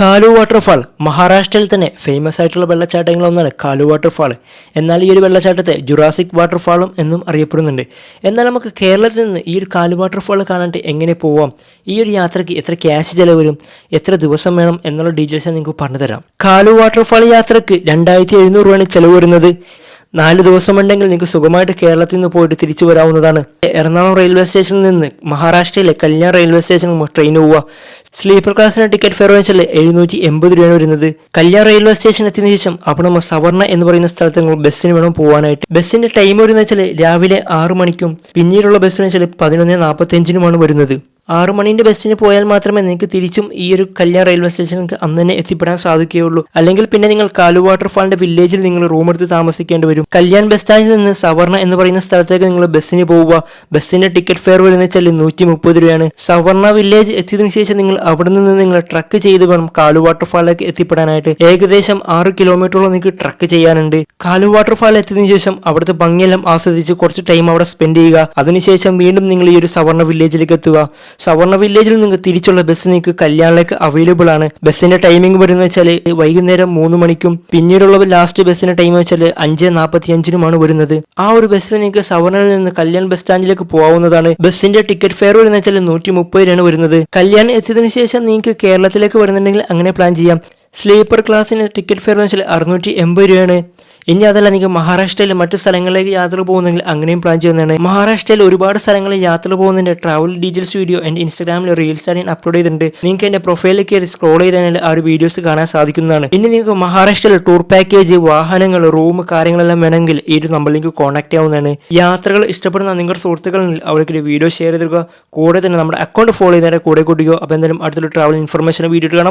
കാലു വാട്ടർഫാൾ മഹാരാഷ്ട്രയിൽ തന്നെ ഫേമസ് ആയിട്ടുള്ള വെള്ളച്ചാട്ടങ്ങളൊന്നാണ് കാലു വാട്ടർഫാൾ. എന്നാൽ ഈ ഒരു വെള്ളച്ചാട്ടത്തെ ജുറാസിക് വാട്ടർഫാളും എന്നും അറിയപ്പെടുന്നുണ്ട്. എന്നാൽ നമുക്ക് കേരളത്തിൽ നിന്ന് ഈ ഒരു കാലു വാട്ടർഫാൾ കാണാനായിട്ട് എങ്ങനെ പോവാം? ഈ ഒരു യാത്രയ്ക്ക് എത്ര ക്യാഷ് ചിലവ് വരും? എത്ര ദിവസം വേണം? എന്നുള്ള ഡീറ്റെയിൽസ് നിങ്ങൾക്ക് പറഞ്ഞുതരാം. കാലു വാട്ടർഫാൾ യാത്രയ്ക്ക് രണ്ടായിരത്തി എഴുന്നൂറ് രൂപയാണ് ചിലവ് വരുന്നത്. നാല് ദിവസം ഉണ്ടെങ്കിൽ നിങ്ങൾക്ക് സുഖമായിട്ട് കേരളത്തിൽ നിന്ന് പോയിട്ട് തിരിച്ചു വരാവുന്നതാണ്. എറണാകുളം റെയിൽവേ സ്റ്റേഷനിൽ നിന്ന് മഹാരാഷ്ട്രയിലെ കല്യാൺ റെയിൽവേ സ്റ്റേഷനിൽ ട്രെയിൻ പോവുക. സ്ലീപ്പർ ക്ലാസ്സിന് ടിക്കറ്റ് ഫെയർ വെച്ചാൽ എഴുന്നൂറ്റി എൺപത് രൂപയാണ് വരുന്നത്. കല്യാൺ റെയിൽവേ സ്റ്റേഷൻ എത്തിയതിനു ശേഷം അവിടെ നമ്മൾ സവർണ എന്ന് പറയുന്ന സ്ഥലത്ത് നിങ്ങൾ ബസ്സിന് വേണം പോകാനായിട്ട് ബസ്സിന്റെ ടൈം വരുന്നത് വെച്ചാൽ രാവിലെ ആറു മണിക്കും പിന്നീടുള്ള ബസ്സിന് വെച്ചാൽ പതിനൊന്ന് നാൽപ്പത്തി അഞ്ചിനുമാണ് വരുന്നത്. ആറു മണിന്റെ ബസ്സിന് പോയാൽ മാത്രമേ നിങ്ങൾക്ക് തിരിച്ചും ഈ ഒരു കല്യാൺ റെയിൽവേ സ്റ്റേഷനിലേക്ക് അന്ന് തന്നെ എത്തിപ്പെടാൻ സാധിക്കുകയുള്ളൂ. അല്ലെങ്കിൽ പിന്നെ നിങ്ങൾ കാലു വാട്ടർഫാളിന്റെ വില്ലേജിൽ നിങ്ങൾ റൂം എടുത്ത് താമസിക്കേണ്ടി വരും. കല്യാൺ ബസ് സ്റ്റാൻഡിൽ നിന്ന് സവർണ എന്ന് പറയുന്ന സ്ഥലത്തേക്ക് നിങ്ങൾ ബസ്സിന് പോവുക. ബസ്സിന്റെ ടിക്കറ്റ് ഫെയർ വരുന്ന വെച്ചാൽ നൂറ്റി മുപ്പത് രൂപയാണ്. സവർണ വില്ലേജ് എത്തിയതിനു ശേഷം നിങ്ങൾ അവിടെ നിന്ന് നിങ്ങൾ ട്രക്ക് ചെയ്ത് വേണം കാലു വാട്ടർഫാളിലേക്ക് എത്തിപ്പെടാനായിട്ട്. ഏകദേശം ആറ് കിലോമീറ്ററോളം നിങ്ങൾക്ക് ട്രക്ക് ചെയ്യാനുണ്ട്. കാലു വാട്ടർഫാൾ എത്തിയതിനു ശേഷം അവിടുത്തെ ഭംഗിയെല്ലാം ആസ്വദിച്ച് കുറച്ച് ടൈം അവിടെ സ്പെൻഡ് ചെയ്യുക. അതിനുശേഷം വീണ്ടും നിങ്ങൾ ഈ ഒരു സവർണ വില്ലേജിലേക്ക് എത്തുക. സവർണ വില്ലേജിൽ നിന്ന് തിരിച്ചുള്ള ബസ് നിങ്ങൾക്ക് കല്യാണിലേക്ക് അവൈലബിൾ ആണ്. ബസ്സിന്റെ ടൈമിംഗ് വരുന്നത് വെച്ചാൽ വൈകുന്നേരം മൂന്ന് മണിക്കും പിന്നീടുള്ള ലാസ്റ്റ് ബസ്സിന്റെ ടൈം വെച്ചാൽ അഞ്ച് നാൽപ്പത്തി അഞ്ചിനുമാണ് വരുന്നത്. ആ ഒരു ബസ്സിൽ നിങ്ങൾക്ക് സവർണയിൽ നിന്ന് കല്യാൺ ബസ് സ്റ്റാൻഡിലേക്ക് പോകാവുന്നതാണ്. ബസ്സിന്റെ ടിക്കറ്റ് ഫെയർ വരുന്നത് വെച്ചാൽ നൂറ്റി മുപ്പത് രൂപയാണ് വരുന്നത്. കല്യാൺ എത്തിയതിനു ശേഷം നിങ്ങൾക്ക് കേരളത്തിലേക്ക് വരുന്നുണ്ടെങ്കിൽ അങ്ങനെ പ്ലാൻ ചെയ്യാം. സ്ലീപ്പർ ക്ലാസ്സിന് ടിക്കറ്റ് ഫെയർ എന്ന് വെച്ചാൽ അറുന്നൂറ്റി എൺപത് രൂപയാണ്. ഇനി അതല്ല നിങ്ങൾക്ക് മഹാരാഷ്ട്രയിലെ മറ്റു സ്ഥലങ്ങളിലേക്ക് യാത്ര പോകുന്നെങ്കിൽ അങ്ങനെയും പ്ലാൻ ചെയ്യുന്നതാണ്. മഹാരാഷ്ട്രയിൽ ഒരുപാട് സ്ഥലങ്ങളിൽ യാത്ര പോകുന്നതിന്റെ ട്രാവൽ ഡീറ്റെയിൽസ് വീഡിയോ എന്റെ ഇൻസ്റ്റാഗ്രാമിൽ റീൽസ് ഞാൻ അപ്ലോഡ് ചെയ്തിട്ടുണ്ട്. നിങ്ങൾക്ക് എന്റെ പ്രൊഫൈലിൽ കയറി സ്ക്രോൾ ചെയ്താൽ ആ ഒരു വീഡിയോസ് കാണാൻ സാധിക്കുന്നതാണ്. ഇനി നിങ്ങൾക്ക് മഹാരാഷ്ട്രയിൽ ടൂർ പാക്കേജ് വാഹനങ്ങൾ റൂം കാര്യങ്ങളെല്ലാം വേണമെങ്കിൽ ഈ ഒരു നമ്പറിലേക്ക് കോൺടാക്ട് ചെയ്യാവുന്നതാണ്. യാത്രകൾ ഇഷ്ടപ്പെടുന്ന നിങ്ങളുടെ സുഹൃത്തുക്കളിൽ അവർക്ക് ഒരു വീഡിയോ ഷെയർ ചെയ്തിരിക്കുക കൂടെ തന്നെ നമ്മുടെ അക്കൗണ്ട് ഫോളോ ചെയ്തതിന്റെ കൂടെ കൂട്ടിക്കോ അപ്പോൾ എന്തായാലും അടുത്തൊരു ട്രാവൽ ഇൻഫർമേഷൻ വീഡിയോ കാണാം.